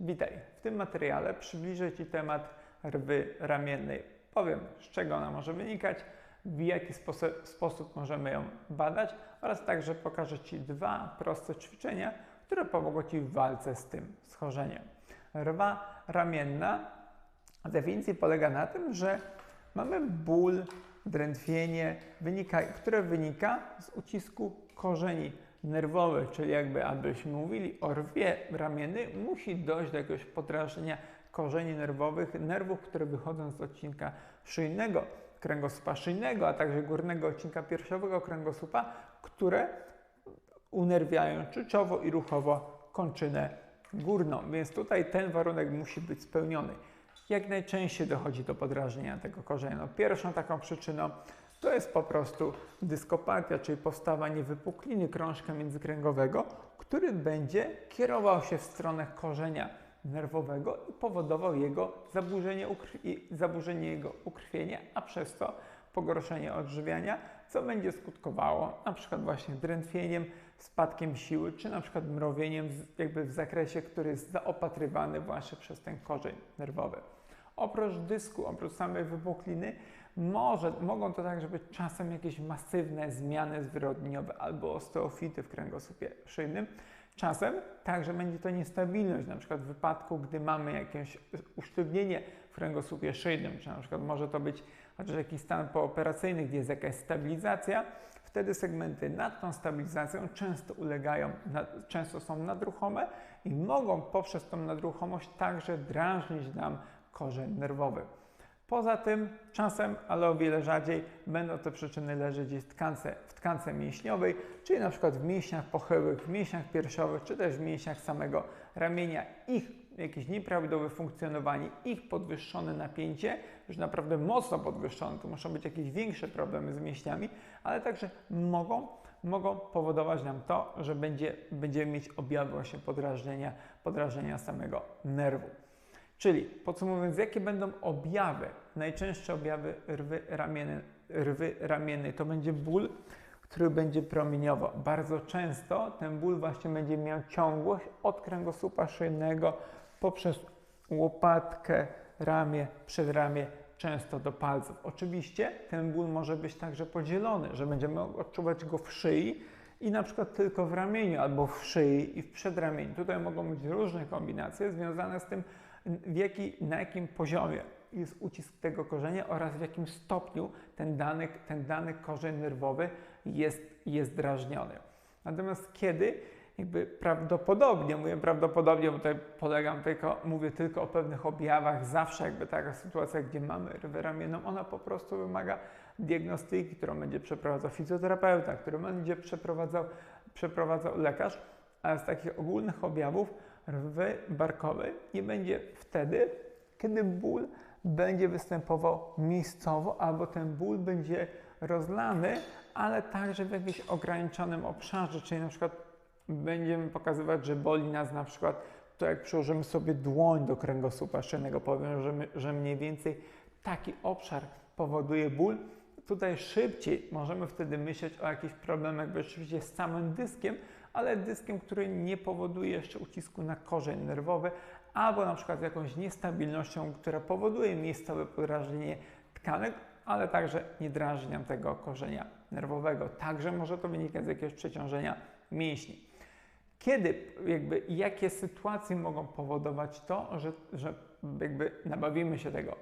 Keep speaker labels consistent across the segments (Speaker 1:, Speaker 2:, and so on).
Speaker 1: witaj. W tym materiale przybliżę Ci temat rwy ramiennej. Powiem, z czego ona może wynikać, w jaki sposób, sposób możemy ją badać oraz także pokażę Ci dwa proste ćwiczenia, które pomogą Ci w walce z tym schorzeniem. Rwa ramienna w definicji polega na tym, że mamy ból, drętwienie, wynika, które wynika z ucisku korzeni nerwowych, czyli jakby abyśmy mówili o rwie ramiennej, musi dojść do jakiegoś podrażnienia korzeni nerwowych, nerwów, które wychodzą z odcinka szyjnego, kręgosłupa szyjnego, a także górnego odcinka piersiowego kręgosłupa, które unerwiają czyczowo i ruchowo kończynę górną. Więc tutaj ten warunek musi być spełniony. Jak najczęściej dochodzi do podrażnienia tego korzenia? No, pierwszą taką przyczyną to jest po prostu dyskopatia, czyli powstawanie wypukliny krążka międzykręgowego, który będzie kierował się w stronę korzenia nerwowego i powodował jego zaburzenie, zaburzenie jego ukrwienia, a przez to pogorszenie odżywiania, co będzie skutkowało na przykład właśnie drętwieniem, spadkiem siły, czy na przykład mrowieniem jakby w zakresie, który jest zaopatrywany właśnie przez ten korzeń nerwowy. Oprócz dysku, oprócz samej wypukliny, może, mogą to także być czasem jakieś masywne zmiany zwyrodnieniowe albo osteofity w kręgosłupie szyjnym. Czasem także będzie to niestabilność, na przykład w wypadku, gdy mamy jakieś usztywnienie w kręgosłupie szyjnym, czy na przykład może to być chociaż jakiś stan pooperacyjny, gdzie jest jakaś stabilizacja, wtedy segmenty nad tą stabilizacją często ulegają, często są nadruchome i mogą poprzez tą nadruchomość także drażnić nam korzeń nerwowy. Poza tym czasem, ale o wiele rzadziej, będą te przyczyny leżeć w tkance, w tkance mięśniowej, czyli na przykład w mięśniach pochyłych, w mięśniach piersiowych, czy też w mięśniach samego ramienia. Ich jakieś nieprawidłowe funkcjonowanie, ich podwyższone napięcie, już naprawdę mocno podwyższone, to muszą być jakieś większe problemy z mięśniami, ale także mogą, mogą powodować nam to, że będzie, będziemy mieć objawy właśnie podrażnienia, podrażnienia samego nerwu. Czyli podsumowując, jakie będą objawy, najczęstsze objawy rwy ramiennej, rwy ramiennej to będzie ból, który będzie promieniowo. Bardzo często ten ból właśnie będzie miał ciągłość od kręgosłupa szyjnego poprzez łopatkę, ramię, przedramię, często do palców. Oczywiście ten ból może być także podzielony, że będziemy odczuwać go w szyi i na przykład tylko w ramieniu, albo w szyi i w przedramieniu. Tutaj mogą być różne kombinacje związane z tym, w jaki, na jakim poziomie jest ucisk tego korzenia oraz w jakim stopniu ten dany, ten dany korzeń nerwowy jest, jest drażniony. Natomiast kiedy? Jakby prawdopodobnie, mówię prawdopodobnie, bo tutaj polegam tylko, mówię tylko o pewnych objawach, zawsze jakby taka sytuacja, gdzie mamy rwę ramienną, ona po prostu wymaga diagnostyki, którą będzie przeprowadzał fizjoterapeuta, którą będzie przeprowadzał, przeprowadzał lekarz, ale z takich ogólnych objawów rwy barkowej nie będzie wtedy, kiedy ból będzie występował miejscowo, albo ten ból będzie rozlany, ale także w jakimś ograniczonym obszarze, czyli na przykład będziemy pokazywać, że boli nas na przykład to jak przyłożymy sobie dłoń do kręgosłupa szyjnego, powiem, że, my, że mniej więcej taki obszar powoduje ból, tutaj szybciej możemy wtedy myśleć o jakichś problemach, rzeczywiście z samym dyskiem, ale dyskiem, który nie powoduje jeszcze ucisku na korzeń nerwowy, albo na przykład jakąś niestabilnością, która powoduje miejscowe podrażnienie tkanek, ale także nie drażni nam tego korzenia nerwowego. Także może to wynikać z jakiegoś przeciążenia mięśni. Kiedy, jakby, jakie sytuacje mogą powodować to, że, że jakby nabawimy się tego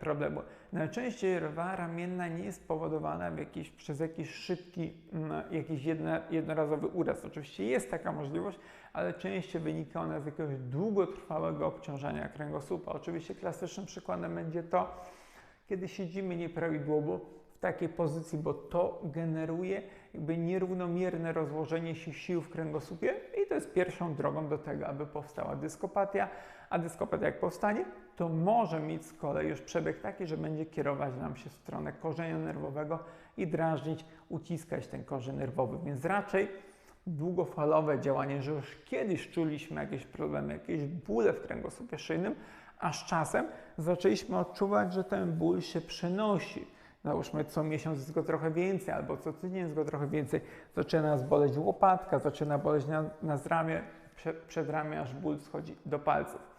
Speaker 1: problemu. Najczęściej rwa ramienna nie jest powodowana jakiś, przez jakiś szybki, mm, jakiś jednorazowy uraz. Oczywiście jest taka możliwość, ale częściej wynika ona z jakiegoś długotrwałego obciążenia kręgosłupa. Oczywiście klasycznym przykładem będzie to, kiedy siedzimy nieprawidłowo w takiej pozycji, bo to generuje jakby nierównomierne rozłożenie się sił w kręgosłupie i to jest pierwszą drogą do tego, aby powstała dyskopatia, a dyskopatia jak powstanie, to może mieć z kolei już przebieg taki, że będzie kierować nam się w stronę korzenia nerwowego i drażnić, uciskać ten korzeń nerwowy. Więc raczej długofalowe działanie, że już kiedyś czuliśmy jakieś problemy, jakieś bóle w kręgosłupie szyjnym, a z czasem zaczęliśmy odczuwać, że ten ból się przenosi. Załóżmy, co miesiąc jest go trochę więcej, albo co tydzień jest go trochę więcej. Zaczyna nas boleć łopatka, zaczyna boleć nas ramię, prze, przedramię, aż ból schodzi do palców.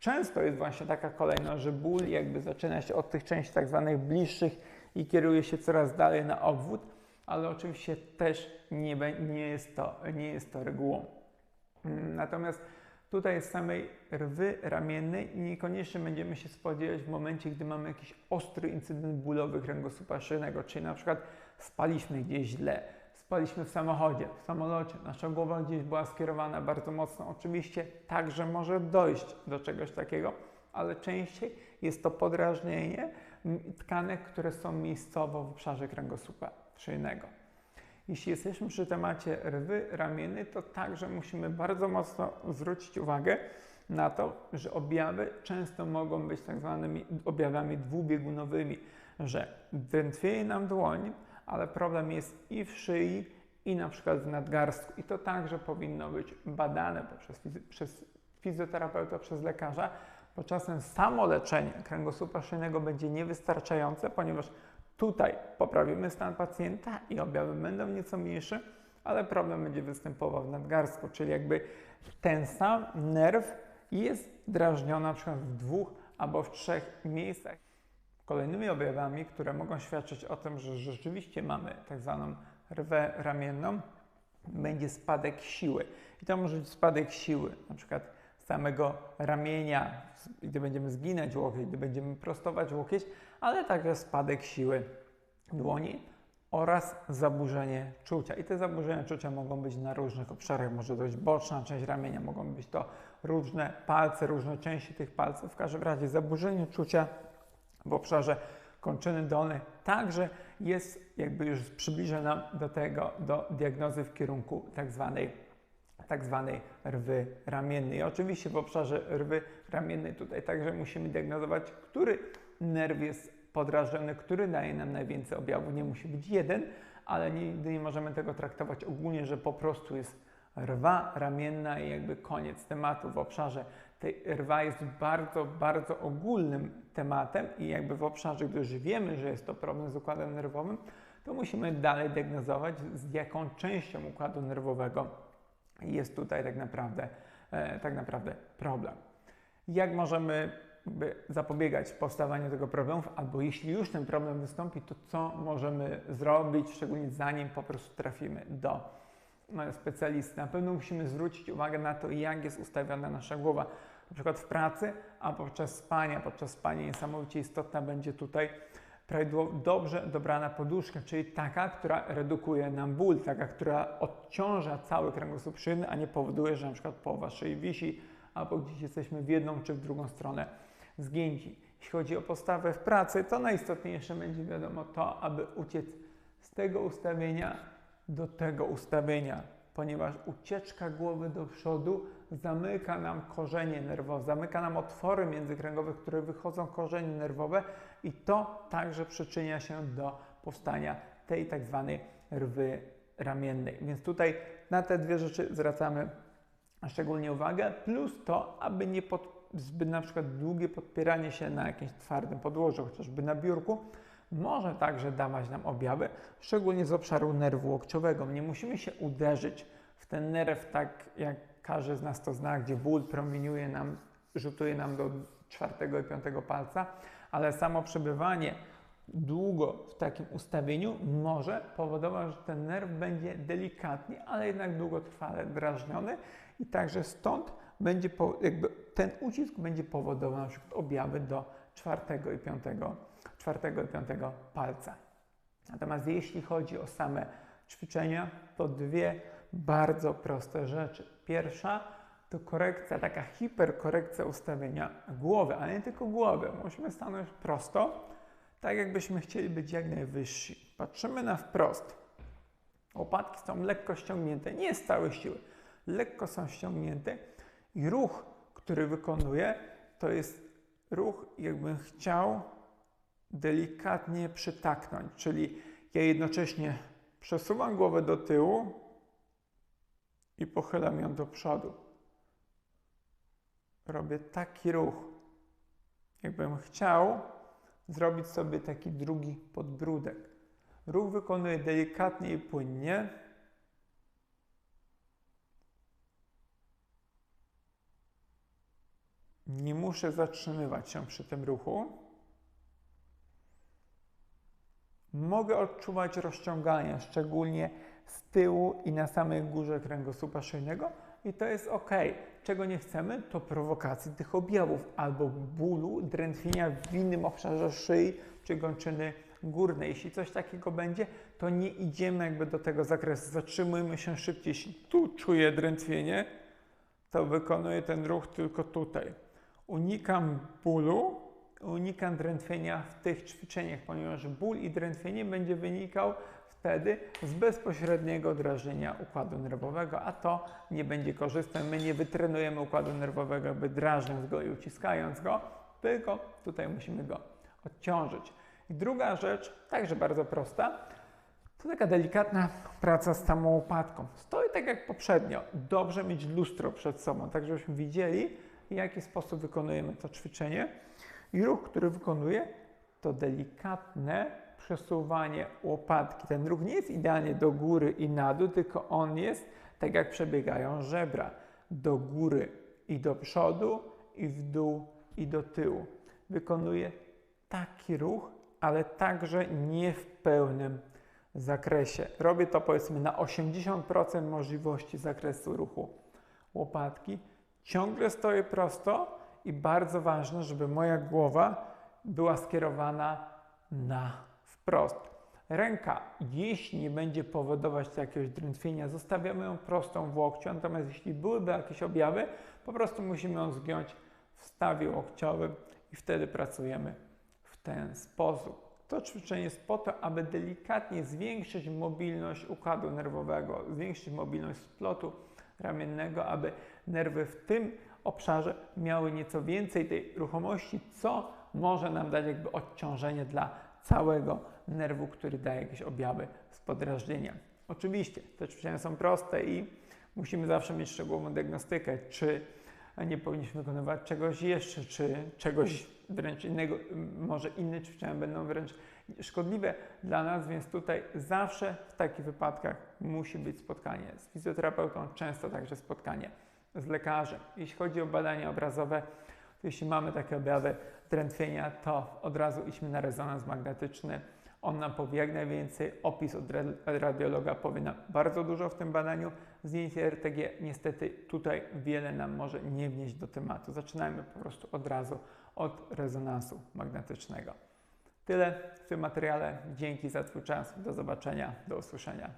Speaker 1: Często jest właśnie taka kolejność, że ból jakby zaczyna się od tych części tak zwanych bliższych i kieruje się coraz dalej na obwód, ale oczywiście też nie, nie, jest, to, nie jest to regułą. Mm, natomiast tutaj z samej rwy ramiennej niekoniecznie będziemy się spodziewać w momencie, gdy mamy jakiś ostry incydent bólowy kręgosłupa szyjnego, czyli na przykład spaliśmy gdzieś źle, spaliśmy w samochodzie, w samolocie, nasza głowa gdzieś była skierowana bardzo mocno. Oczywiście także może dojść do czegoś takiego, ale częściej jest to podrażnienie tkanek, które są miejscowo w obszarze kręgosłupa szyjnego. Jeśli jesteśmy przy temacie rwy ramiennej, to także musimy bardzo mocno zwrócić uwagę na to, że objawy często mogą być tak zwanymi objawami dwubiegunowymi, że drętwieje nam dłoń, ale problem jest i w szyi, i na przykład w nadgarstku. I to także powinno być badane poprzez, przez fizjoterapeuta, przez lekarza, bo czasem samo leczenie kręgosłupa szyjnego będzie niewystarczające, ponieważ tutaj poprawimy stan pacjenta i objawy będą nieco mniejsze, ale problem będzie występował w nadgarstku, czyli jakby ten sam nerw jest drażniony na przykład w dwóch albo w trzech miejscach. Kolejnymi objawami, które mogą świadczyć o tym, że rzeczywiście mamy tak zwaną rwę ramienną, będzie spadek siły. I to może być spadek siły, na przykład samego ramienia, gdy będziemy zginać łokieć, gdy będziemy prostować łokieć, ale także spadek siły dłoni oraz zaburzenie czucia. I te zaburzenia czucia mogą być na różnych obszarach. Może to być boczna część ramienia, mogą być to różne palce, różne części tych palców. W każdym razie zaburzenie czucia w obszarze kończyny dolnej także jest jakby już przybliża nam do tego, do diagnozy w kierunku tak zwanej, tak zwanej rwy ramiennej. Oczywiście w obszarze rwy ramiennej tutaj także musimy diagnozować, który nerw jest podrażony, który daje nam najwięcej objawów. Nie musi być jeden, ale nigdy nie możemy tego traktować ogólnie, że po prostu jest rwa ramienna i jakby koniec tematu w obszarze tej rwa jest bardzo, bardzo ogólnym tematem i jakby w obszarze, gdy już wiemy, że jest to problem z układem nerwowym, to musimy dalej diagnozować, z jaką częścią układu nerwowego jest tutaj tak naprawdę, e, tak naprawdę problem. Jak możemy zapobiegać powstawaniu tego problemu, albo jeśli już ten problem wystąpi, to co możemy zrobić, szczególnie zanim po prostu trafimy do specjalisty. Na pewno musimy zwrócić uwagę na to, jak jest ustawiona nasza głowa na przykład w pracy, a podczas spania. Podczas spania niesamowicie istotna będzie tutaj dobrze dobrana poduszka, czyli taka, która redukuje nam ból, taka, która odciąża cały kręgosłup szyjny, a nie powoduje, że na przykład połowa szyi wisi, albo gdzieś jesteśmy w jedną czy w drugą stronę zgięci. Jeśli chodzi o postawę w pracy, to najistotniejsze będzie wiadomo to, aby uciec z tego ustawienia do tego ustawienia, ponieważ ucieczka głowy do przodu zamyka nam korzenie nerwowe, zamyka nam otwory międzykręgowe, które wychodzą korzenie nerwowe i to także przyczynia się do powstania tej tak zwanej rwy ramiennej. Więc tutaj na te dwie rzeczy zwracamy szczególnie uwagę, plus to, aby nie pod, zbyt na przykład długie podpieranie się na jakimś twardym podłożu, chociażby na biurku, może także dawać nam objawy, szczególnie z obszaru nerwu łokciowego. Nie musimy się uderzyć w ten nerw tak, jak każdy z nas to zna, gdzie ból promieniuje nam, rzutuje nam do czwartego i piątego palca, ale samo przebywanie długo w takim ustawieniu może powodować, że ten nerw będzie delikatnie, ale jednak długotrwale drażniony i także stąd będzie jakby ten ucisk będzie powodował na przykład objawy do czwartego i piątego, czwartego i piątego palca. Natomiast jeśli chodzi o same ćwiczenia, to dwie bardzo proste rzeczy. Pierwsza to korekcja, taka hiperkorekcja ustawienia głowy, ale nie tylko głowy. Musimy stanąć prosto, tak jakbyśmy chcieli być jak najwyżsi. Patrzymy na wprost. Łopatki są lekko ściągnięte, nie z całej siły, lekko są ściągnięte i ruch, który wykonuję, to jest ruch, jakbym chciał delikatnie przytaknąć, czyli ja jednocześnie przesuwam głowę do tyłu i pochylam ją do przodu. Robię taki ruch, jakbym chciał zrobić sobie taki drugi podbródek. Ruch wykonuję delikatnie i płynnie. Nie muszę zatrzymywać się przy tym ruchu. Mogę odczuwać rozciągania, szczególnie z tyłu i na samej górze kręgosłupa szyjnego i to jest ok. Czego nie chcemy, to prowokacji tych objawów albo bólu, drętwienia w innym obszarze szyi czy kończyny górnej. Jeśli coś takiego będzie, to nie idziemy jakby do tego zakresu. Zatrzymujmy się szybciej. Jeśli tu czuję drętwienie, to wykonuję ten ruch tylko tutaj. Unikam bólu, unikam drętwienia w tych ćwiczeniach, ponieważ ból i drętwienie będzie wynikał wtedy z bezpośredniego drażnienia układu nerwowego, a to nie będzie korzystne. My nie wytrenujemy układu nerwowego, by drażniąc go i uciskając go, tylko tutaj musimy go odciążyć. I druga rzecz, także bardzo prosta, to taka delikatna praca z samą. Stoi tak jak poprzednio. Dobrze mieć lustro przed sobą, tak żebyśmy widzieli, w jaki sposób wykonujemy to ćwiczenie. I ruch, który wykonuję, to delikatne przesuwanie łopatki. Ten ruch nie jest idealnie do góry i na dół, tylko on jest tak jak przebiegają żebra. Do góry i do przodu, i w dół i do tyłu. Wykonuję taki ruch, ale także nie w pełnym zakresie. Robię to powiedzmy na 80% możliwości zakresu ruchu łopatki. Ciągle stoję prosto i bardzo ważne, żeby moja głowa była skierowana na wprost. Ręka, jeśli nie będzie powodować jakiegoś drętwienia, zostawiamy ją prostą w łokciu, natomiast jeśli byłyby jakieś objawy, po prostu musimy ją zgiąć w stawie łokciowym i wtedy pracujemy w ten sposób. To ćwiczenie jest po to, aby delikatnie zwiększyć mobilność układu nerwowego, zwiększyć mobilność splotu ramiennego, aby nerwy w tym obszarze miały nieco więcej tej ruchomości, co może nam dać jakby odciążenie dla całego nerwu, który daje jakieś objawy z podrażnienia. Oczywiście te ćwiczenia są proste i musimy zawsze mieć szczegółową diagnostykę, czy nie powinniśmy wykonywać czegoś jeszcze, czy czegoś wręcz innego, może inne ćwiczenia będą wręcz szkodliwe dla nas, więc tutaj zawsze w takich wypadkach musi być spotkanie z fizjoterapeutą, często także spotkanie z lekarzem. Jeśli chodzi o badania obrazowe, to jeśli mamy takie objawy drętwienia, to od razu idźmy na rezonans magnetyczny. On nam powie jak najwięcej, opis od radiologa powie nam bardzo dużo w tym badaniu. Zdjęcie RTG niestety tutaj wiele nam może nie wnieść do tematu. Zaczynajmy po prostu od razu od rezonansu magnetycznego. Tyle w tym materiale. Dzięki za Twój czas. Do zobaczenia, do usłyszenia.